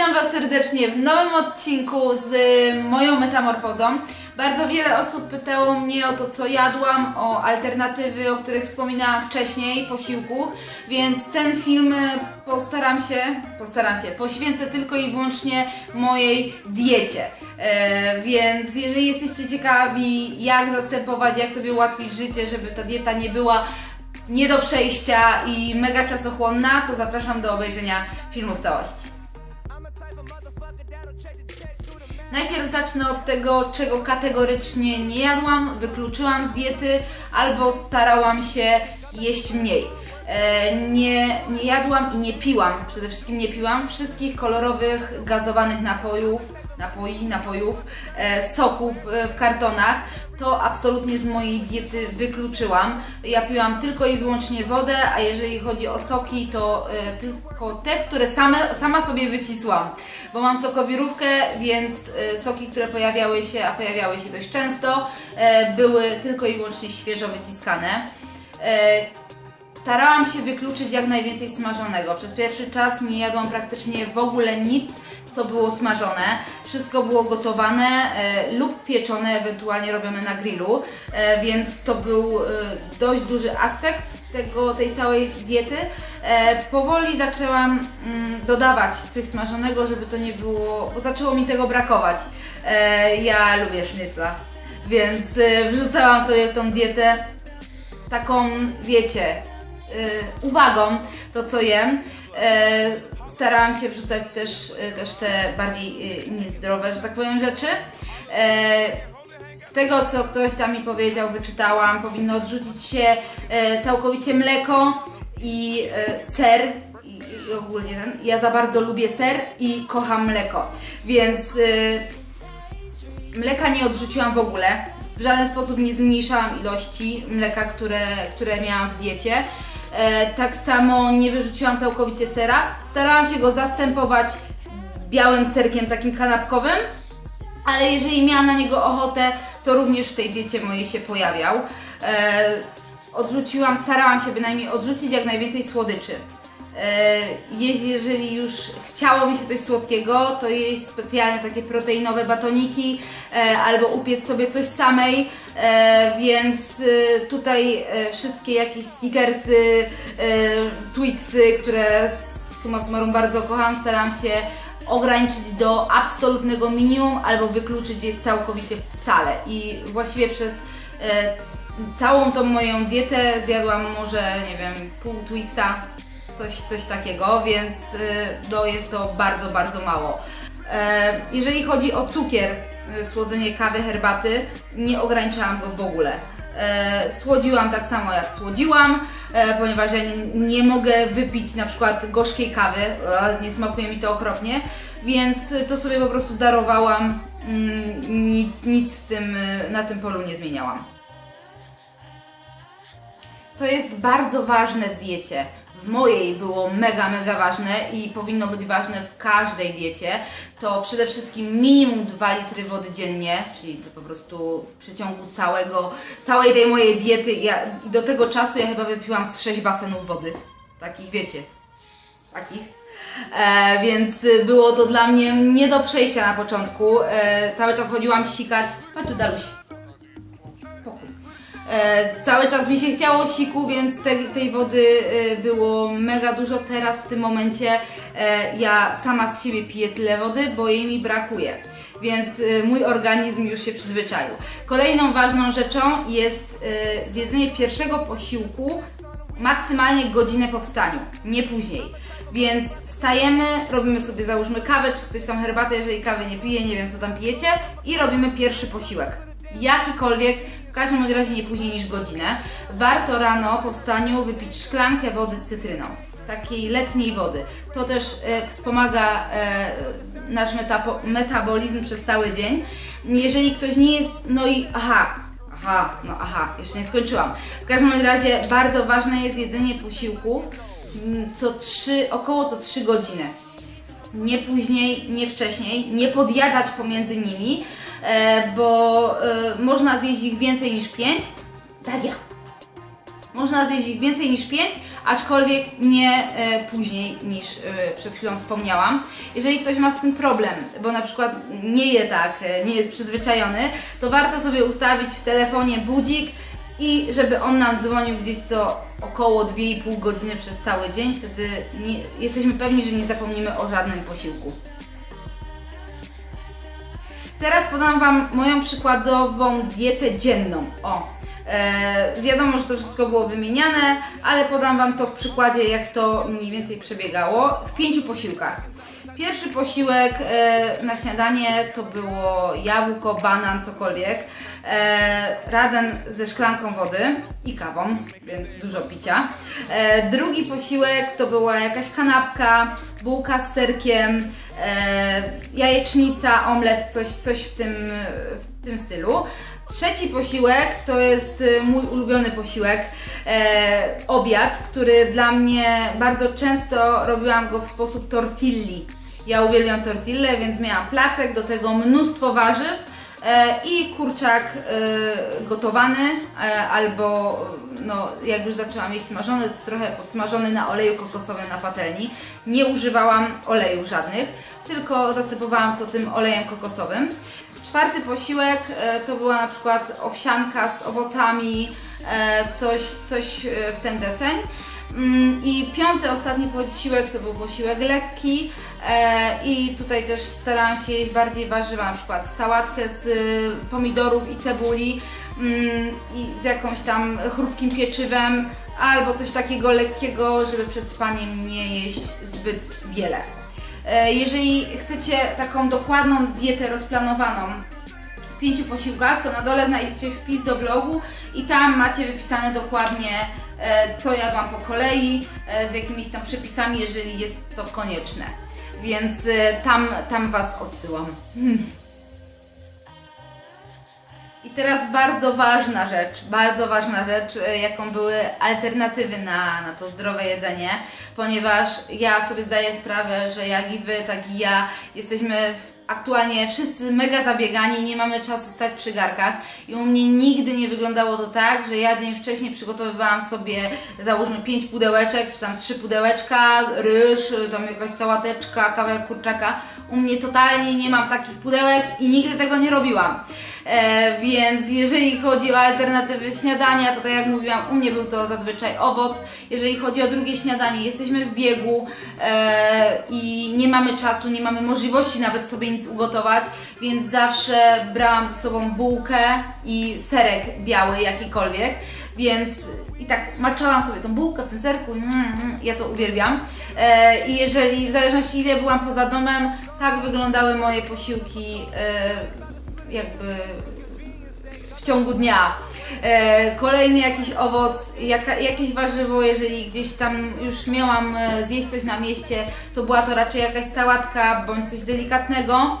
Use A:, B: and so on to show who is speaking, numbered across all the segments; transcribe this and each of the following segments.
A: Witam Was serdecznie w nowym odcinku z y, moją metamorfozą. Bardzo wiele osób pytało mnie o to, co jadłam, o alternatywy, o których wspominałam wcześniej, posiłków, więc ten film y, postaram się, postaram się, poświęcę tylko i wyłącznie mojej diecie. E, więc jeżeli jesteście ciekawi, jak zastępować, jak sobie ułatwić życie, żeby ta dieta nie była nie do przejścia i mega czasochłonna, to zapraszam do obejrzenia filmu w całości. Najpierw zacznę od tego, czego kategorycznie nie jadłam, wykluczyłam z diety albo starałam się jeść mniej. E, nie, nie jadłam i nie piłam, przede wszystkim nie piłam wszystkich kolorowych, gazowanych napojów, napoi, napojów, e, soków e, w kartonach. To absolutnie z mojej diety wykluczyłam. Ja piłam tylko i wyłącznie wodę, a jeżeli chodzi o soki, to e, tylko te, które same, sama sobie wycisłam. Bo mam sokowirówkę, więc soki, które pojawiały się, a pojawiały się dość często, były tylko i wyłącznie świeżo wyciskane. Starałam się wykluczyć jak najwięcej smażonego. Przez pierwszy czas nie jadłam praktycznie w ogóle nic, co było smażone. Wszystko było gotowane e, lub pieczone, ewentualnie robione na grillu, e, więc to był e, dość duży aspekt tego, tej całej diety. E, powoli zaczęłam mm, dodawać coś smażonego, żeby to nie było, bo zaczęło mi tego brakować. E, ja lubię sznycla, więc e, wrzucałam sobie w tą dietę z taką, wiecie, y, uwagą to, co jem. Y, starałam się wrzucać też, y, też te bardziej y, niezdrowe, że tak powiem, rzeczy. Z tego, co ktoś tam mi powiedział, wyczytałam, powinno odrzucić się całkowicie mleko i ser. I, ogólnie ten. Ja za bardzo lubię ser i kocham mleko. Więc Mleka nie odrzuciłam w ogóle. W żaden sposób nie zmniejszałam ilości mleka, które, które miałam w diecie. E, tak samo nie wyrzuciłam całkowicie sera. Starałam się go zastępować białym serkiem takim kanapkowym, ale jeżeli miałam na niego ochotę, to również w tej diecie mojej się pojawiał. E, odrzuciłam, starałam się bynajmniej odrzucić jak najwięcej słodyczy. E, jeść, jeżeli już chciało mi się coś słodkiego, to jeść specjalne takie proteinowe batoniki e, albo upiec sobie coś samej, e, więc tutaj wszystkie jakieś stickersy, Twixy, które summa summarum bardzo kocham, staram się ograniczyć do absolutnego minimum albo wykluczyć je całkowicie wcale. I właściwie przez całą tą moją dietę zjadłam może, nie wiem, pół Twixa, coś, coś takiego, więc y, no, jest to bardzo, bardzo mało. E, jeżeli chodzi o cukier, y, słodzenie kawy, herbaty, nie ograniczałam go w ogóle. E, słodziłam tak samo jak słodziłam, e, ponieważ ja nie, nie mogę wypić na przykład gorzkiej kawy, nie smakuje mi to okropnie, więc to sobie po prostu darowałam, mm, nic, nic w tym, y, na tym polu nie zmieniałam. Co jest bardzo ważne w diecie, w mojej było mega, mega ważne i powinno być ważne w każdej diecie, to przede wszystkim minimum 2 litry wody dziennie, czyli to po prostu w przeciągu całego, całej tej mojej diety. Ja, do tego czasu ja chyba wypiłam z 6 basenów wody. Takich wiecie. Takich. E, więc było to dla mnie nie do przejścia na początku. E, cały czas chodziłam sikać. Chodź tu, Daluś. E, cały czas mi się chciało siku, więc te, tej wody e, było mega dużo. Teraz w tym momencie e, ja sama z siebie piję tyle wody, bo jej mi brakuje. Więc mój organizm już się przyzwyczaił. Kolejną ważną rzeczą jest zjedzenie pierwszego posiłku maksymalnie godzinę po wstaniu, nie później. Więc wstajemy, robimy sobie załóżmy kawę, czy ktoś tam herbatę, jeżeli kawy nie pije, nie wiem co tam pijecie i robimy pierwszy posiłek. Jakikolwiek, w każdym razie nie później niż godzinę. Warto rano po wstaniu wypić szklankę wody z cytryną. Takiej letniej wody. To też e, wspomaga e, nasz metabolizm przez cały dzień. Jeżeli ktoś nie jest, no i aha, Aha, no aha, jeszcze nie skończyłam. W każdym razie bardzo ważne jest jedzenie posiłków mm, co 3, około co 3 godziny. Nie później, nie wcześniej, nie podjadać pomiędzy nimi, e, bo e, można zjeść ich więcej niż 5. Tak ja. Można zjeść ich więcej niż 5, aczkolwiek nie e, później niż przed chwilą wspomniałam. Jeżeli ktoś ma z tym problem, bo na przykład nie je tak, nie jest przyzwyczajony, to warto sobie ustawić w telefonie budzik i żeby on nam dzwonił gdzieś co około 2,5 godziny przez cały dzień. Wtedy nie, jesteśmy pewni, że nie zapomnimy o żadnym posiłku. Teraz podam Wam moją przykładową dietę dzienną. O, e, wiadomo, że to wszystko było wymieniane, ale podam Wam to w przykładzie, jak to mniej więcej przebiegało w pięciu posiłkach. Pierwszy posiłek e, na śniadanie to było jabłko, banan, cokolwiek, e, razem ze szklanką wody i kawą, więc dużo picia. E, drugi posiłek to była jakaś kanapka, bułka z serkiem, e, jajecznica, omlet, coś, coś w, tym, w tym stylu. Trzeci posiłek to jest y, mój ulubiony posiłek, e, obiad, który dla mnie bardzo często robiłam go w sposób tortilli. Ja uwielbiam tortille, więc miałam placek, do tego mnóstwo warzyw i kurczak e, gotowany e, albo no, jak już zaczęłam jeść smażony, to trochę podsmażony na oleju kokosowym na patelni. Nie używałam olejów żadnych, tylko zastępowałam to tym olejem kokosowym. Czwarty posiłek e, to była na przykład owsianka z owocami, e, coś, coś e, w ten deseń. Mm, I piąty, ostatni posiłek to był posiłek lekki e, i tutaj też starałam się jeść bardziej warzywa, na przykład sałatkę z y, pomidorów i cebuli mm, i z jakąś tam chrupkim pieczywem albo coś takiego lekkiego, żeby przed spaniem nie jeść zbyt wiele. E, Jeżeli chcecie taką dokładną dietę rozplanowaną pięciu posiłkach, to na dole znajdziecie wpis do blogu i tam macie wypisane dokładnie, e, co jadłam po kolei, e, z jakimiś tam przepisami, jeżeli jest to konieczne. Więc e, tam, tam Was odsyłam. I teraz bardzo ważna rzecz, bardzo ważna rzecz, e, jaką były alternatywy na, na to zdrowe jedzenie, ponieważ ja sobie zdaję sprawę, że jak i Wy, tak i ja jesteśmy w, aktualnie wszyscy mega zabiegani, nie mamy czasu stać przy garkach i u mnie nigdy nie wyglądało to tak, że ja dzień wcześniej przygotowywałam sobie załóżmy 5 pudełeczek, czy tam 3 pudełeczka, ryż, tam jakaś sałateczka, kawałek kurczaka. U mnie totalnie nie mam takich pudełek i nigdy tego nie robiłam. E, więc jeżeli chodzi o alternatywy śniadania, to tak jak mówiłam, u mnie był to zazwyczaj owoc. Jeżeli chodzi o drugie śniadanie, jesteśmy w biegu e, i nie mamy czasu, nie mamy możliwości nawet sobie nic ugotować, więc zawsze brałam ze sobą bułkę i serek biały jakikolwiek. Więc i tak maczałam sobie tą bułkę w tym serku, mm, mm, ja to uwielbiam. E, I jeżeli, w zależności ile byłam poza domem, tak wyglądały moje posiłki e, jakby w ciągu dnia. E, kolejny jakiś owoc, jaka, jakieś warzywo, jeżeli gdzieś tam już miałam e, zjeść coś na mieście, to była to raczej jakaś sałatka bądź coś delikatnego.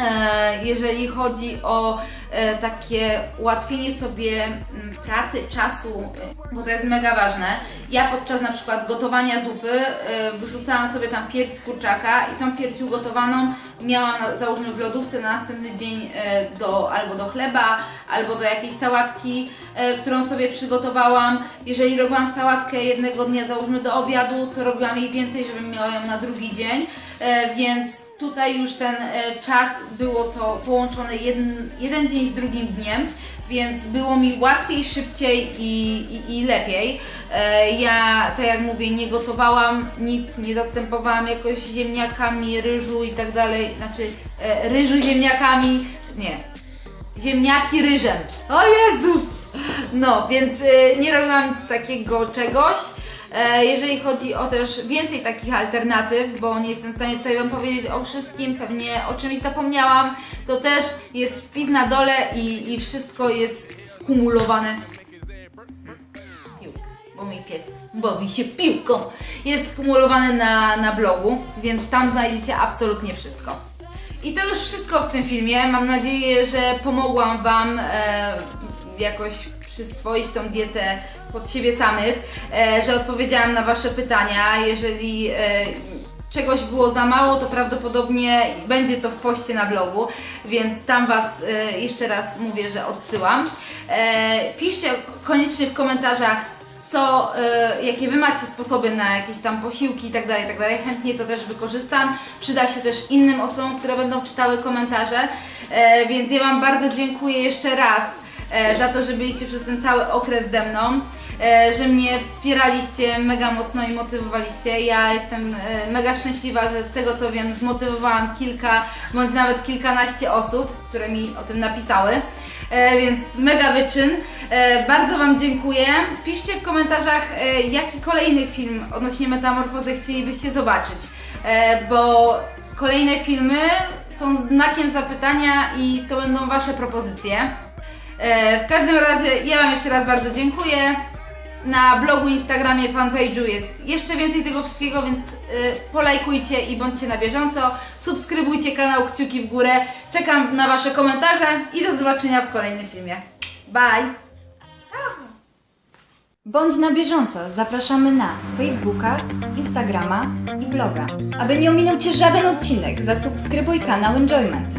A: E, jeżeli chodzi o e, takie ułatwienie sobie mm, pracy, czasu, bo to jest mega ważne. Ja podczas na przykład gotowania zupy e, wrzucałam sobie tam pierś z kurczaka i tą pierś ugotowaną miałam załóżmy w lodówce na następny dzień do, albo do chleba, albo do jakiejś sałatki, którą sobie przygotowałam. Jeżeli robiłam sałatkę jednego dnia załóżmy do obiadu, to robiłam jej więcej, żebym miała ją na drugi dzień, więc tutaj już ten e, czas było to połączone jeden, jeden dzień z drugim dniem, więc było mi łatwiej, szybciej i, i, i lepiej. E, ja, tak jak mówię, nie gotowałam nic, nie zastępowałam jakoś ziemniakami, ryżu i tak dalej, znaczy e, ryżu ziemniakami, nie, ziemniaki ryżem. O Jezus! No, więc nie robiłam nic takiego czegoś. E, jeżeli chodzi o też więcej takich alternatyw, bo nie jestem w stanie tutaj Wam powiedzieć o wszystkim, pewnie o czymś zapomniałam, to też jest wpis na dole i, i wszystko jest skumulowane. Bo mój pies bawi się piłką. Jest skumulowane na, na blogu, więc tam znajdziecie absolutnie wszystko. I to już wszystko w tym filmie. Mam nadzieję, że pomogłam Wam e, jakoś przyswoić tą dietę pod siebie samych, e, że odpowiedziałam na Wasze pytania. Jeżeli e, czegoś było za mało, to prawdopodobnie będzie to w poście na blogu, więc tam Was e, jeszcze raz mówię, że odsyłam. Piszcie koniecznie w komentarzach, co, e, jakie Wy macie sposoby na jakieś tam posiłki i tak dalej, i tak. Chętnie to też wykorzystam. Przyda się też innym osobom, które będą czytały komentarze. E, więc ja Wam bardzo dziękuję jeszcze raz za to, że byliście przez ten cały okres ze mną. E, że mnie wspieraliście mega mocno i motywowaliście. Ja jestem e, mega szczęśliwa, że z tego co wiem zmotywowałam kilka bądź nawet kilkanaście osób, które mi o tym napisały. E, więc mega wyczyn. E, bardzo Wam dziękuję. Piszcie w komentarzach, e, jaki kolejny film odnośnie metamorfozy chcielibyście zobaczyć, e, bo kolejne filmy są znakiem zapytania i to będą Wasze propozycje. E, w każdym razie ja Wam jeszcze raz bardzo dziękuję. Na blogu, Instagramie, fanpage'u jest jeszcze więcej tego wszystkiego, więc y, polajkujcie i bądźcie na bieżąco. Subskrybujcie kanał Kciuki w górę. Czekam na Wasze komentarze i do zobaczenia w kolejnym filmie. Bye!
B: Bądź na bieżąco, zapraszamy na Facebooka, Instagrama i bloga. Aby nie ominął Cię żaden odcinek, zasubskrybuj kanał Enjoyment.